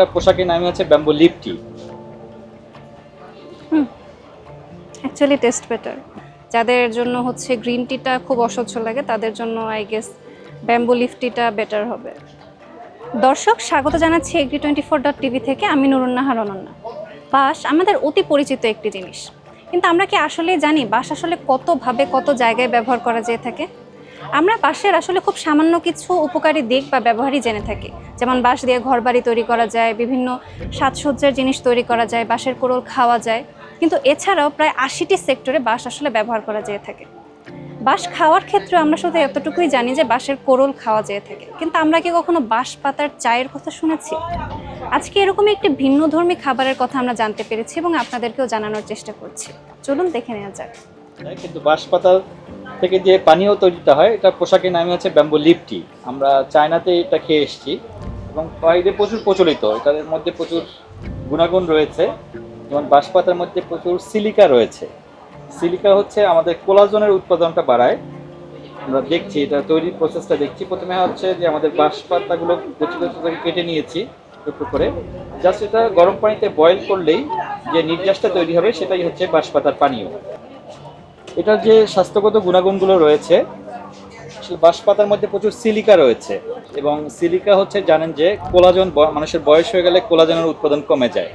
এটা পোশাকের নামই হচ্ছে bamboo leaf tea actually taste better যাদের জন্য হচ্ছে গ্রিন টিটা খুব অসহ্য লাগে, তাদের জন্য আই গেস ব্যাম্বু লিফ টিটা বেটার হবে। দর্শক, স্বাগত জানাচ্ছি agri twenty four dot TV থেকে। আমি নুরুন্নাহার অনন্যা বাস, আমাদের অতি পরিচিত একটি জিনিস। কিন্তু আমরা কি আসলে জানি বাস আসলে কতভাবে, কত জায়গায় ব্যবহার করা যেয়ে থাকে? আমরা বাঁশের আসলে খুব সামান্য কিছু উপকারী দিক বা ব্যবহারই জেনে থাকি। যেমন বাঁশ দিয়ে ঘরবাড়ি তৈরি করা যায়, বিভিন্ন সাজসজ্জার জিনিস তৈরি করা যায়, বাঁশের কোরল খাওয়া যায়। কিন্তু এছাড়াও প্রায় আশিটি সেক্টরে বাঁশ আসলে ব্যবহার করা যেয়ে থাকে। বাঁশ খাওয়ার ক্ষেত্রে আমরা শুধু এতটুকুই জানি যে বাঁশের কোরল খাওয়া যেয়ে থাকে। কিন্তু আমরা কি কখনো বাঁশ পাতার চায়ের কথা শুনেছি? আজকে এরকমই একটি ভিন্নধর্মী খাবারের কথা আমরা জানতে পেরেছি এবং আপনাদেরকেও জানানোর চেষ্টা করছি। চলুন দেখে নেওয়া যাক। কিন্তু বাঁশ পাতা থেকে যে পানীয় তৈরিটা হয়, এটা পোশাকের নামে হচ্ছে ব্যাম্বো লিপ টি। আমরা চায়নাতে এটা খেয়ে এসেছি এবং বাইরে প্রচুর প্রচলিত, এটার মধ্যে প্রচুর গুণাগুণ রয়েছে। যেমন বাঁশ পাতার মধ্যে প্রচুর সিলিকা রয়েছে। সিলিকা হচ্ছে আমাদের কোলাজনের উৎপাদনটা বাড়ায়। আমরা দেখছি, এটা তৈরির প্রসেসটা দেখছি। প্রথমে হচ্ছে যে আমাদের বাঁশ পাতাগুলো কচি কচি কেটে নিয়েছি টুকরো করে। জাস্ট এটা গরম পানিতে বয়েল করলেই যে নির্যাসটা তৈরি হবে, সেটাই হচ্ছে বাঁশ পাতার পানীয়। এটার যে স্বাস্থ্যগত গুণাগুণগুলো রয়েছে আসলে বাঁশ মধ্যে প্রচুর সিলিকা রয়েছে এবং সিলিকা হচ্ছে জানেন যে কোলাজন মানুষের বয়স হয়ে গেলে কোলাজনের উৎপাদন কমে যায়।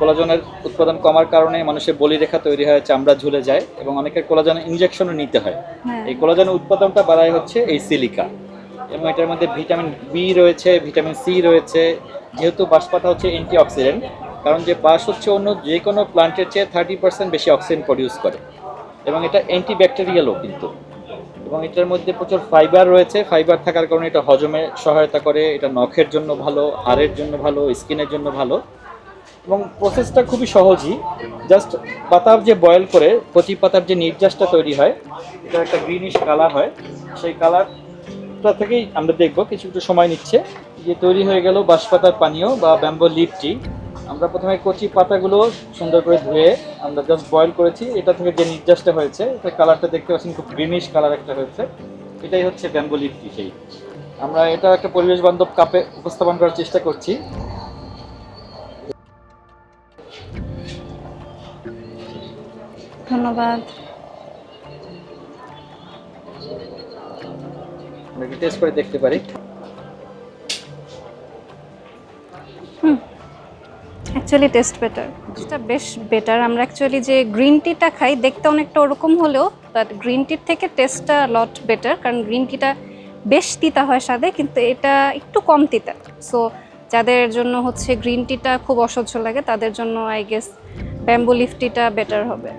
কোলাজনের উৎপাদন কমার কারণে মানুষের বলিরেখা তৈরি হয় চামড়া ঝুলে যায় এবং অনেকের কোলাজনের ইনজেকশনও নিতে হয়। হ্যাঁ। এই কোলাজেনের উৎপাদনটা বাড়ায় হচ্ছে এই সিলিকা। এবং এটার মধ্যে ভিটামিন বি রয়েছে ভিটামিন সি রয়েছে যেহেতু বাঁশপাতা হচ্ছে অ্যান্টিঅক্সিডেন্ট কারণ যে বাঁশ হচ্ছে অন্য যে কোনো প্লান্টের চেয়ে থার্টি পার্সেন্ট বেশি অক্সিজেন প্রডিউস করে। এবং এটা অ্যান্টি ব্যাকটেরিয়ালও কিন্তু। এবং এটার মধ্যে প্রচুর ফাইবার রয়েছে। ফাইবার থাকার কারণে এটা হজমে সহায়তা করে, এটা নখের জন্য ভালো, হাড়ের জন্য ভালো, স্কিনের জন্য ভালো। এবং প্রসেসটা খুবই সহজই। জাস্ট পাতার যে বয়েল করে কচি পাতার যে নির্যাসটা তৈরি হয়, এটা একটা গ্রিনিশ কালার হয়। সেই কালারটা থেকেই আমরা দেখব, কিছু একটু সময় নিচ্ছে। যে তৈরি হয়ে গেল বাঁশপাতার পানীয় বা ব্যাম্বো লিপটি আমরা প্রথমে কচি পাতাগুলো সুন্দর করে ধুয়ে আমরা জাস্ট বয়েল করেছি। এটা থেকে যে নির্যাসটা হয়েছে এটা কালারটা দেখতে পাচ্ছেন খুব গ্রিনিশ কালার একটা হয়েছে। এটাই হচ্ছে ব্যাম্বো লিপটি সেই। আমরা এটা একটা পরিবেশ বান্ধব কাপে উপস্থাপন করার চেষ্টা করছি। ধন্যবাদ। আমরা টেস্ট করে দেখতে পারি। অ্যাকচুয়ালি টেস্ট বেটার এটা বেশ বেটার আমরা অ্যাকচুয়ালি যে গ্রিন টিটা খাই দেখতে অনেকটা ওরকম হলেও বাট গ্রিন টির থেকে টেস্টটা লট বেটার কারণ গ্রিন টিটা বেশ তিতা হয় স্বাদে কিন্তু এটা একটু কম তিতা। সো যাদের জন্য হচ্ছে গ্রিন টিটা খুব অসহ্য লাগে তাদের জন্য আই গেস ব্যাম্বু লিফ টিটা বেটার হবে।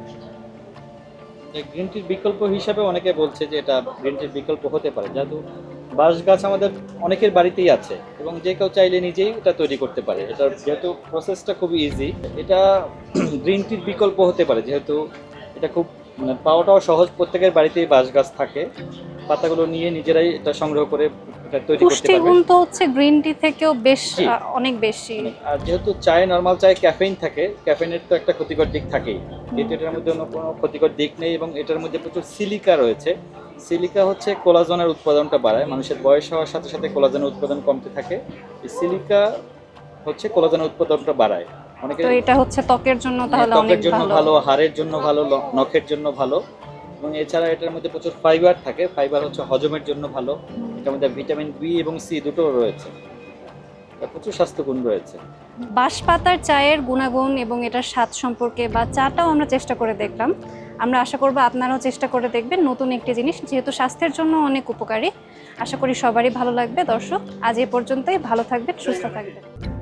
গ্রিন টির বিকল্প হিসাবে অনেকে বলছে যে এটা গ্রিন টির বিকল্প হতে পারে যেহেতু বাঁশ গাছ আমাদের অনেকের বাড়িতেই আছে এবং যে কেউ চাইলে নিজেই এটা তৈরি করতে পারে। এটা যেহেতু প্রসেসটা খুবই ইজি এটা গ্রিন টির বিকল্প হতে পারে যেহেতু এটা খুব মানে পাওয়াটাও সহজ প্রত্যেকের বাড়িতেই বাঁশ গাছ থাকে। পাতাগুলো নিয়ে নিজেরাই এটা সংগ্রহ করে এটা তৈরি করতে পারবে পুষ্টিগুণ তো হচ্ছে গ্রিন টি থেকেও বেশ জি। আহ, অনেক বেশি। আর যেহেতু চায়ে নর্মাল চায়ে ক্যাফেইন থাকে ক্যাফেইনের তো একটা ক্ষতিকর দিক থাকেই। এটার মধ্যে অন্য কোনো ক্ষতিকর দিক নেই এবং এটার মধ্যে প্রচুর সিলিকা রয়েছে সিলিকা হচ্ছে কোলাজনের উৎপাদনটা বাড়ায়। মানুষের বয়স হওয়ার সাথে সাথে কোলাজনের উৎপাদন কমতে থাকে। এই সিলিকা হচ্ছে কোলাজনের উৎপাদনটা বাড়ায়। অনেকে তো এটা হচ্ছে ত্বকের জন্য তাহলে অনেক ত্বকের জন্য ভালো। হাড়ের জন্য ভালো নখের জন্য ভালো। এবং এছাড়া এটার মধ্যে প্রচুর ফাইবার থাকে। ফাইবার হচ্ছে হজমের জন্য ভালো। এটার মধ্যে ভিটামিন বি এবং সি দুটো রয়েছে। প্রচুর স্বাস্থ্যগুণ রয়েছে। বাঁশ পাতার চায়ের গুণাগুণ এবং এটার স্বাদ সম্পর্কে বা চাটাও আমরা চেষ্টা করে দেখলাম। আমরা আশা করব আপনারাও চেষ্টা করে দেখবেন নতুন একটি জিনিস, যেহেতু স্বাস্থ্যের জন্য অনেক উপকারী। আশা করি সবারই ভালো লাগবে। দর্শক, আজ এ পর্যন্তই। ভালো থাকবেন, সুস্থ থাকবেন।